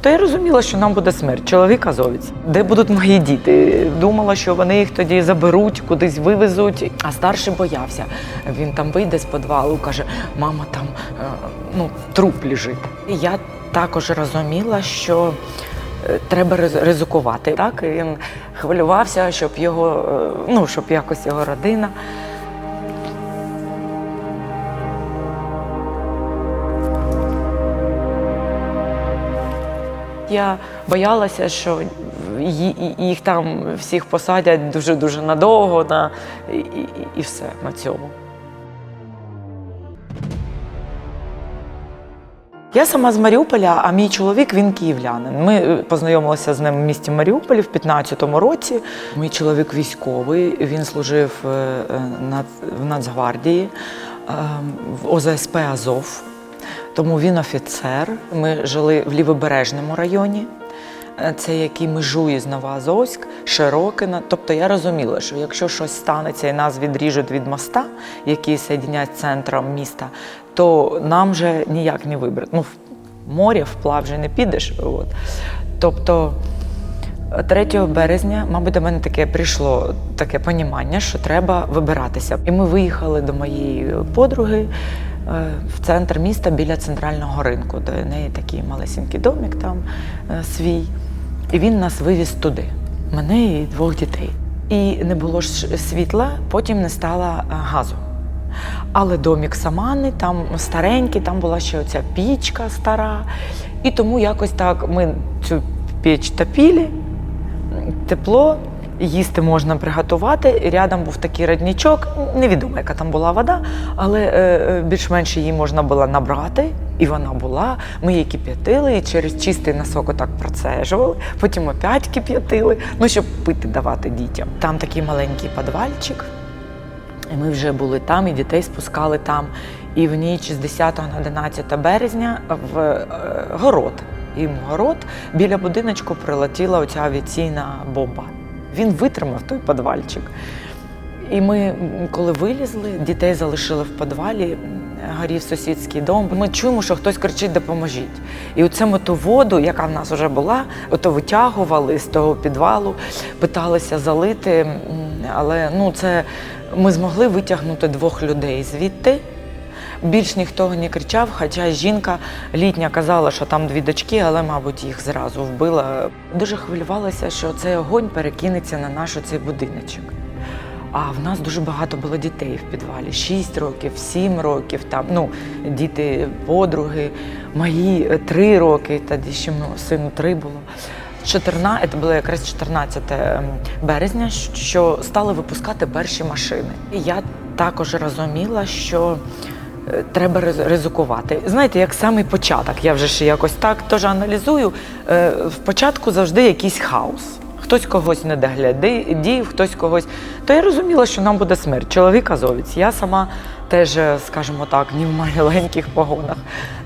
То я розуміла, що нам буде смерть, чоловік азовець. Де будуть мої діти? Думала, що вони їх тоді заберуть, кудись вивезуть. А старший боявся. Він там вийде з підвалу, каже: мама, там е, ну, труп лежить. Я також розуміла, що е, треба ризикувати. Так, він хвилювався, щоб його, е, ну, щоб якось його родина. Я боялася, що їх там всіх посадять дуже-дуже надовго на, і, і, і все на цьому. Я сама з Маріуполя, а мій чоловік він київлянин. Ми е, познайомилися з ним в місті Маріуполі в 15-му році. Мій чоловік військовий, він служив е, е, в Нацгвардії, е, в ОЗСП Азов. Тому він офіцер. Ми жили в Лівобережному районі. Е, Це який межує з Новоазовськ, Широкина. Тобто я розуміла, що якщо щось станеться і нас відріжуть від моста, який соєдинять центром міста, то нам вже ніяк не вибрати. Ну, в море вплав вже не підеш. От. Тобто 3 березня, мабуть, до мене таке прийшло таке понімання, що треба вибиратися. І ми виїхали до моєї подруги е, в центр міста біля центрального ринку, де неї такий малесенький домик там е, свій. І він нас вивіз туди, мене і двох дітей. І не було ж світла, потім не стало е, газу. Але домік Самани, там старенький, там була ще оця пічка стара. І тому якось так ми цю піч топили, тепло, їсти можна приготувати. Рядом був такий родничок, невідомо, яка там була вода, але е, е, більш-менш її можна було набрати. І вона була, ми її кип'ятили і через чистий носок отак процежували, потім опять кип'ятили, ну щоб пити давати дітям. Там такий маленький підвальчик, і ми вже були там, і дітей спускали там. І в ніч з 10 на 11 березня в е, город. І в город біля будиночку прилетіла оця авіаційна бомба. Він витримав той підвальчик. І ми, коли вилізли, дітей залишили в підвалі, горів сусідський дом. Ми чуємо, що хтось кричить Допоможіть. І оце ми ту воду, яка в нас вже була, ото витягували з того підвалу, питалися залити. Але ну, це ми змогли витягнути двох людей звідти. Більш ніхто не кричав, хоча жінка літня казала, що там дві дочки, але, мабуть, їх зразу вбила. Дуже хвилювалася, що цей огонь перекинеться на наш цей будиночок. А в нас дуже багато було дітей в підвалі: 6 років, 7 років, там, ну, діти, подруги, мої е, 3 роки, тоді ще сину 3 було. 14, це було якраз 14 березня, що стали випускати перші машини. І я також розуміла, що е, треба ризикувати. Знаєте, як самий початок, я вже ще якось так теж аналізую. е, В початку завжди якийсь хаос. Хтось когось не доглядив, хтось когось. То я розуміла, що нам буде смерть. Чоловік азовець. Я сама теж, е, скажімо так, не в маленьких погонах.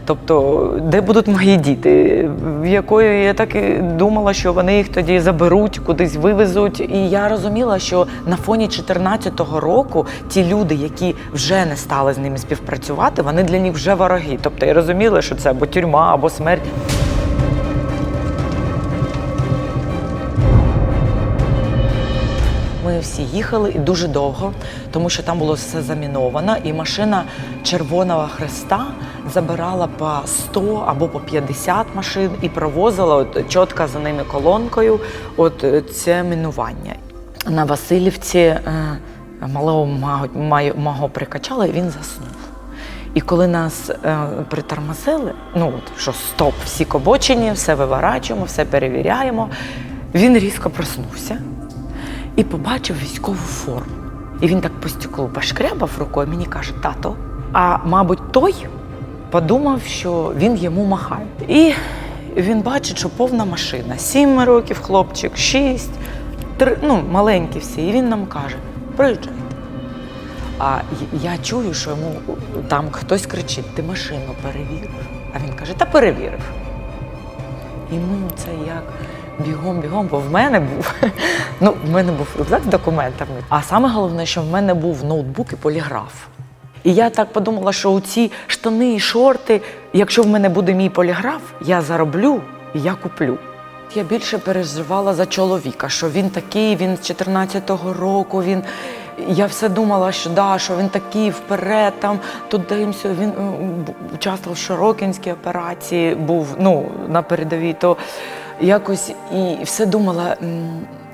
Тобто, де будуть мої діти? В якої я так і думала, що вони їх тоді заберуть, кудись вивезуть. І я розуміла, що на фоні 14-го року ті люди, які вже не стали з ними співпрацювати, вони для них вже вороги. Тобто я розуміла, що це або тюрма, або смерть. Всі їхали і дуже довго, тому що там було все заміновано, і машина Червоного Хреста забирала по 100 або по 50 машин і провозила от, чітко за ними колонкою от е, це мінування. На Васильівці е, малого мого прикачали, і він заснув. І коли нас е, притормозили, ну от що стоп, всі кобочені, все виворачуємо, все перевіряємо. Він різко проснувся і побачив військову форму. І він так по стеклу пошкрябав рукою, мені каже, тато. А мабуть, той подумав, що він йому махає. І він бачить, що повна машина. Сім років хлопчик, шість, три, ну, маленькі всі. І він нам каже: приїжджайте. А я чую, що йому там хтось кричить: ти машину перевірив. А він каже, та перевірив. І ми це як бігом, бігом, бо в мене був ну, в мене був рюкзак з документами. А саме головне, що в мене був ноутбук і поліграф. І я так подумала, що у ці штани і шорти, якщо в мене буде мій поліграф, я зароблю і я куплю. Я більше переживала за чоловіка, що він такий, він з 14-го року. Він я все думала, що да, що він такий вперед, там туди. Він участвував в Широкінській операції, був ну на передовій. То якось і все думала,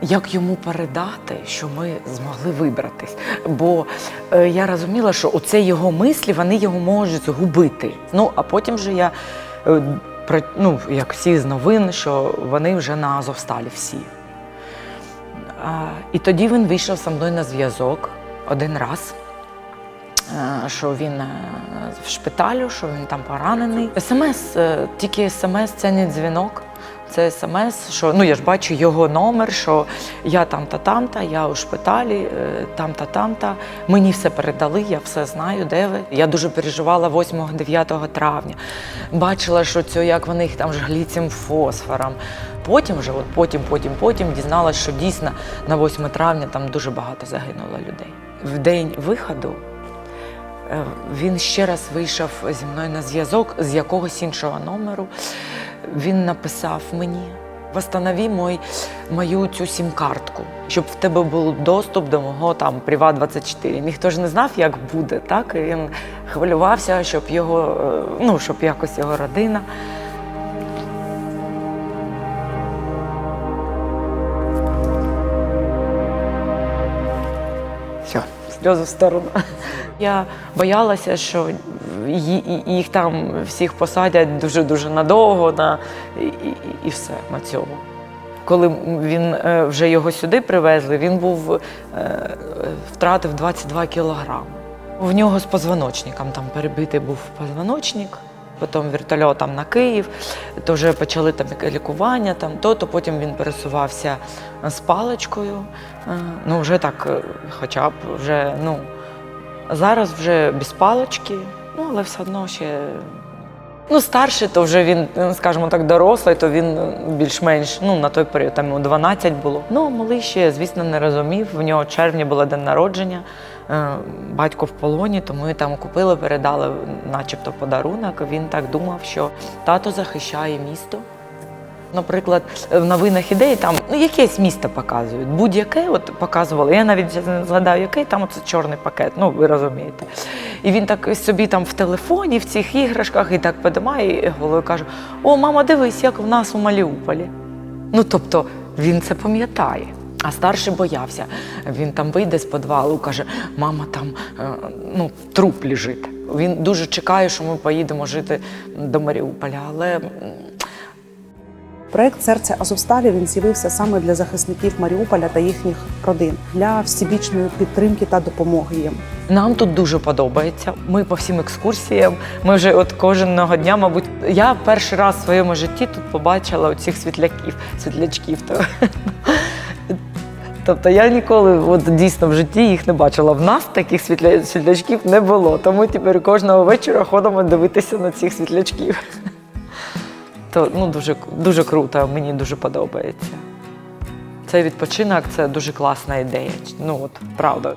як йому передати, що ми змогли вибратись. Бо е, я розуміла, що оце його мислі, вони його можуть згубити. Ну а потім вже я. е, ну, як всі з новин, що вони вже на Азовсталі всі. А, і тоді він вийшов зі мною на зв'язок один раз, е, що він в шпиталю, що він там поранений. СМС, тільки смс це не дзвінок. Це смс, що ну я ж бачу його номер, що я там-та, там-та, я у шпиталі, е, там-та, там-та. Мені все передали, я все знаю, де ви. Я дуже переживала 8-9 травня. Бачила, що це як вони їх там жгли цим фосфором. Потім вже, от потім, потім, потім дізналась, що дійсно на 8 травня там дуже багато загинуло людей. В день виходу Він ще раз вийшов зі мною на зв'язок з якогось іншого номеру. Він написав мені: Восстанови мой, мою цю сім-картку, щоб в тебе був доступ до мого там Приват 24. Ніхто ж не знав, як буде, так? І він хвилювався, щоб його, е, ну, щоб якось його родина. Сльози в сторону. Я боялася, що їх там всіх посадять дуже-дуже надовго на, і, і, і все на цьому. Коли він е, вже його сюди привезли, він був е, втратив 22 кілограми. В нього з позвоночником там перебитий був позвоночник, потім вертольотом на Київ, то вже почали там лікування, там то, то потім він пересувався з паличкою. Е, Ну, вже так, е, хоча б вже, ну, зараз вже без палички, ну, але все одно ще. Ну, старший, то вже він, е, скажімо так, дорослий, то він е, більш-менш ну, на той період там йому 12 було. Ну, малий ще, звісно, не розумів. В нього червні було день народження. Е, Батько в полоні, тому ми там купили, передали, начебто, подарунок. Він так думав, що тато захищає місто. Наприклад, в новинах ідеї там ну, якесь місто показують. Будь-яке от показували. Я навіть згадаю, який там оце чорний пакет, ну ви розумієте. І він так собі там в телефоні, в цих іграшках, і так подимає і головою каже: О, мама, дивись, як в нас у Маріуполі. Ну тобто він це пам'ятає. А старший боявся. Він там вийде з підвалу, каже: мама, там е, ну, труп лежить. Він дуже чекає, що ми поїдемо жити до Маріуполя. Але Проект Серце Азовсталі він з'явився саме для захисників Маріуполя та їхніх родин для всебічної підтримки та допомоги їм. Нам тут дуже подобається. Ми по всім екскурсіям. Ми вже от кожного дня, мабуть, я перший раз в своєму житті тут побачила оцих світляків, світлячків. То- Тобто я ніколи от, дійсно в житті їх не бачила. В нас таких світля... світлячків не було. Тому тепер кожного вечора ходимо дивитися на цих світлячків. То ну, дуже, дуже круто, мені дуже подобається. Цей відпочинок це дуже класна ідея. Ну от правда.